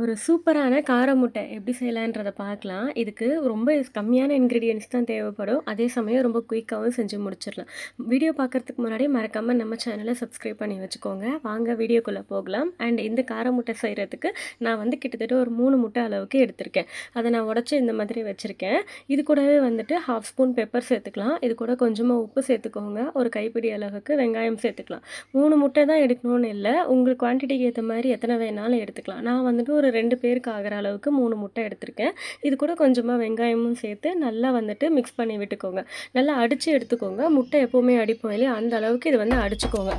ஒரு சூப்பரான கார முட்டை எப்படி செய்யலான்றத பார்க்கலாம். இதுக்கு ரொம்ப கம்மியான இன்க்ரீடியன்ஸ் தான் தேவைப்படும். அதே சமயம் ரொம்ப குயிக்காகவும் செஞ்சு முடிச்சிடலாம். வீடியோ பார்க்கறதுக்கு முன்னாடி மறக்காமல் நம்ம சேனலை சப்ஸ்கிரைப் பண்ணி வச்சுக்கோங்க. வாங்க வீடியோக்குள்ளே போகலாம். அண்ட் இந்த கார முட்டை செய்கிறதுக்கு நான் வந்து கிட்டத்தட்ட ஒரு மூணு முட்டை அளவுக்கு எடுத்திருக்கேன். அதை நான் உடச்சி இந்த மாதிரி வச்சுருக்கேன் இது கூடவே வந்துட்டு 1/2 ஸ்பூன் பெப்பர் சேர்த்துக்கலாம். இது கூட கொஞ்சமாக உப்பு சேர்த்துக்கோங்க. ஒரு கைப்பிடி அளவுக்கு வெங்காயம் சேர்த்துக்கலாம். மூணு முட்டை தான் எடுக்கணும்னு இல்லை உங்கள் குவான்டிட்டிக்கு ஏற்ற மாதிரி எத்தனை வேணாலும் எடுத்துக்கலாம். நான் வந்துட்டு ஒரு ரெண்டு பேருக்கு ஆகிற அளவுக்கு மூணு முட்டை எடுத்திருக்கேன். இது கூட கொஞ்சமாக வெங்காயமும் சேர்த்து நல்லா வந்துட்டு மிக்ஸ் பண்ணி விட்டுக்கோங்க. நல்லா அடித்து எடுத்துக்கோங்க. முட்டை எப்போவுமே அடிப்போம் இல்லையா? அந்த அளவுக்கு இது வந்து அடிச்சுக்கோங்க.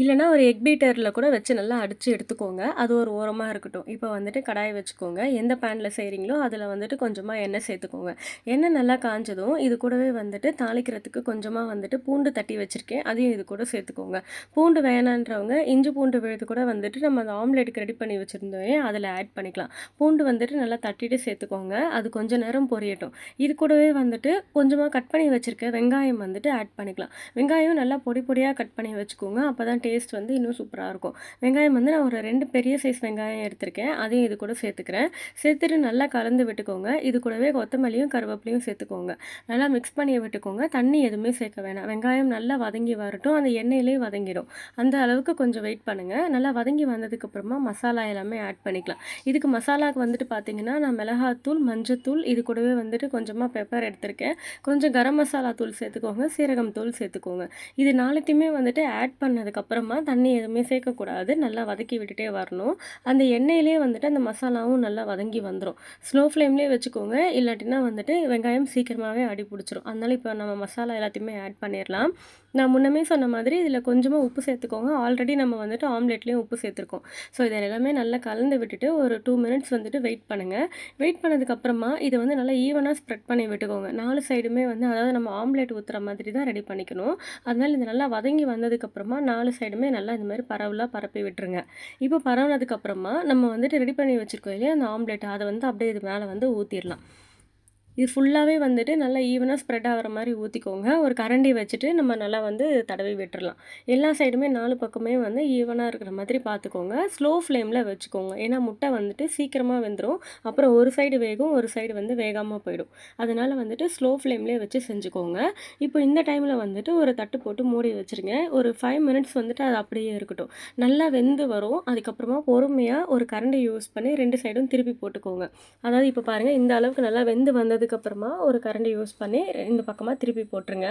இல்லைனா ஒரு எக் பீட்டரில் கூட வச்சு நல்லா அடித்து எடுத்துக்கோங்க. அது ஒரு ஓரமாக இருக்கட்டும். இப்போ வந்துட்டு கடாயை வச்சுக்கோங்க. எந்த பேனில் செய்கிறீங்களோ அதில் வந்துட்டு கொஞ்சமாக எண்ணெய் சேர்த்துக்கோங்க. எண்ணெய் நல்லா காஞ்சதும் இது கூடவே வந்துட்டு தாளிக்கிறதுக்கு கொஞ்சமாக வந்துட்டு பூண்டு தட்டி வச்சுருக்கேன் அதையும் இது கூட சேர்த்துக்கோங்க. பூண்டு வேணான்றவங்க இஞ்சி பூண்டு விழுது கூட வந்துட்டு நம்ம அந்த ஆம்லேட்டுக்கு ரெடி பண்ணி வச்சிருந்தோம் அதில் ஆட் பண்ணிக்கலாம். பூண்டு வந்துட்டு நல்லா தட்டிட்டு சேர்த்துக்கோங்க. அது கொஞ்ச நேரம் பொரியட்டும். இது கூடவே வந்துட்டு கொஞ்சமாக கட் பண்ணி வச்சுருக்க வெங்காயம் வந்துட்டு ஆட் பண்ணிக்கலாம். வெங்காயம் நல்லா பொடி பொடியாக கட் பண்ணி வச்சுக்கோங்க. அப்பதான் டேஸ்ட் வந்து இன்னும் சூப்பராக இருக்கும். வெங்காயம் வந்து நான் ஒரு ரெண்டு பெரிய சைஸ் வெங்காயம் எடுத்திருக்கேன். அதையும் இது கூட சேர்த்துக்கிறேன். சேர்த்துட்டு நல்லா கலந்து விட்டுக்கோங்க. இது கூடவே கொத்தமல்லியும், கருவேப்பிலையும் சேர்த்துக்கோங்க. நல்லா மிக்ஸ் பண்ணி விட்டுக்கோங்க. தண்ணி எதுவுமே சேர்க்க வேணாம். வெங்காயம் நல்லா வதங்கி வரட்டும். அந்த எண்ணெயிலையும் வதங்கிடும். அந்த அளவுக்கு கொஞ்சம் வெயிட் பண்ணுங்கள் நல்லா வதங்கி வந்ததுக்கப்புறமா மசாலா எல்லாமே ஆட் பண்ணிக்கலாம். இதுக்கு மசாலாவுக்கு வந்துட்டு பார்த்தீங்கன்னா, நான் மிளகாத்தூள், மஞ்சத்தூள் இது கூடவே வந்துட்டு கொஞ்சமாக பெப்பர் எடுத்திருக்கேன். கொஞ்சம் கரம் மசாலா தூள் சேர்த்துக்கோங்க. சீரகம் தூள் சேர்த்துக்கோங்க. இது 4த்தையுமே வந்துட்டு ஆட் பண்ணதுக்கப்புறம் அப்புறமா தண்ணி எதுவுமே சேர்க்கக்கூடாது. நல்லா வதக்கி விட்டுட்டே வரணும். அந்த எண்ணெயிலே வந்துட்டு அந்த மசாலாவும் நல்லா வதங்கி வந்துடும் ஸ்லோ ஃப்ளேம்லேயே வச்சுக்கோங்க. இல்லாட்டினா வந்துட்டு வெங்காயம் சீக்கிரமாகவே அடி பிடிச்சிரும். அதனால இப்போ நம்ம மசாலா எல்லாத்தையுமே ஆட் பண்ணிடலாம் நான் முன்னமே சொன்ன மாதிரி இதில் கொஞ்சமாக உப்பு சேர்த்துக்கோங்க. ஆல்ரெடி நம்ம வந்துட்டு ஆம்லெட்லேயும் உப்பு சேர்த்துருக்கோம். ஸோ இதை எல்லாமே நல்லா கலந்து விட்டுட்டு ஒரு டூ மினிட்ஸ் வந்துட்டு வெயிட் பண்ணுங்கள் வெயிட் பண்ணதுக்கப்புறமா இதை வந்து நல்லா ஈவனாக ஸ்ப்ரெட் பண்ணி விட்டுக்கோங்க. நாலு சைடுமே வந்து அதாவது நம்ம ஆம்லெட் ஊற்றுற மாதிரி தான் ரெடி பண்ணிக்கணும். அதனால் இது நல்லா வதங்கி வந்ததுக்கப்புறமா நாலு சைடுமே நல்லா இந்த மாதிரி பரவலாக பரப்பி விட்டுருங்க. இப்போ பரவுனதுக்கப்புறமா நம்ம வந்துட்டு ரெடி பண்ணி வச்சுருக்கோம் இல்லையா? அந்த ஆம்லெட் அதை வந்து அப்படியே இது மேலே வந்து ஊற்றிடலாம் இது ஃபுல்லாகவே வந்துட்டு நல்லா ஈவனாக ஸ்ப்ரெட் ஆகிற மாதிரி ஊற்றிக்கோங்க ஒரு கரண்டி வச்சுட்டு நம்ம நல்லா வந்து தடவி விட்டுறலாம். எல்லா சைடுமே நாலு பக்கமே வந்து ஈவனாக இருக்கிற மாதிரி பார்த்துக்கோங்க. ஸ்லோ ஃப்ளேமில் வச்சுக்கோங்க. ஏன்னா முட்டை வந்துட்டு சீக்கிரமாக வெந்துடும் அப்புறம் ஒரு சைடு வேகும், ஒரு சைடு வந்து வேகமாக போயிடும். அதனால் வந்துட்டு ஸ்லோ ஃப்ளேம்லேயே வச்சு செஞ்சுக்கோங்க. இப்போ இந்த டைமில் வந்துட்டு ஒரு தட்டு போட்டு மூடி வச்சுருங்க. ஒரு ஃபைவ் மினிட்ஸ் வந்துட்டு அது அப்படியே இருக்கட்டும். நல்லா வெந்து வரும். அதுக்கப்புறமா பொறுமையாக ஒரு கரண்டி யூஸ் பண்ணி ரெண்டு சைடும் திருப்பி போட்டுக்கோங்க. அதாவது இப்போ பாருங்கள் இந்த அளவுக்கு நல்லா வெந்து வந்தது அதுக்கப்புறமா ஒரு கரண்டி யூஸ் பண்ணி இந்த பக்கமாக திருப்பி போட்டுருங்க.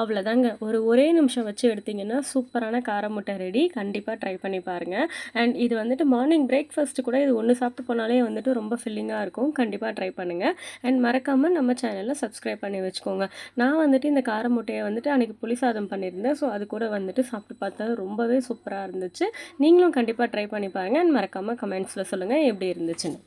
அவ்வளோதாங்க. ஒரு ஒரே நிமிஷம் வச்சு எடுத்திங்கன்னா சூப்பரான கார முட்டை ரெடி. கண்டிப்பாக ட்ரை பண்ணி பாருங்க. அண்ட் இது வந்துட்டு மார்னிங் பிரேக்ஃபாஸ்ட் கூட இது ஒன்று சாப்பிட்டு போனாலே வந்துட்டு ரொம்ப ஃபில்லிங்காக இருக்கும். கண்டிப்பாக ட்ரை பண்ணுங்கள் அண்ட் மறக்காமல் நம்ம சேனலில் சப்ஸ்கிரைப் பண்ணி வச்சுக்கோங்க. நான் வந்துட்டு இந்த கார முட்டையை வந்துட்டு அன்றைக்கி புளி சாதம் பண்ணியிருந்தேன். ஸோ அது கூட வந்துட்டு சாப்பிட்டு பார்த்தா ரொம்பவே சூப்பராக இருந்துச்சு. நீங்களும் கண்டிப்பாக ட்ரை பண்ணி பாருங்க. அண்ட் மறக்காமல் கமெண்ட்ஸில் சொல்லுங்கள் எப்படி இருந்துச்சுன்னு.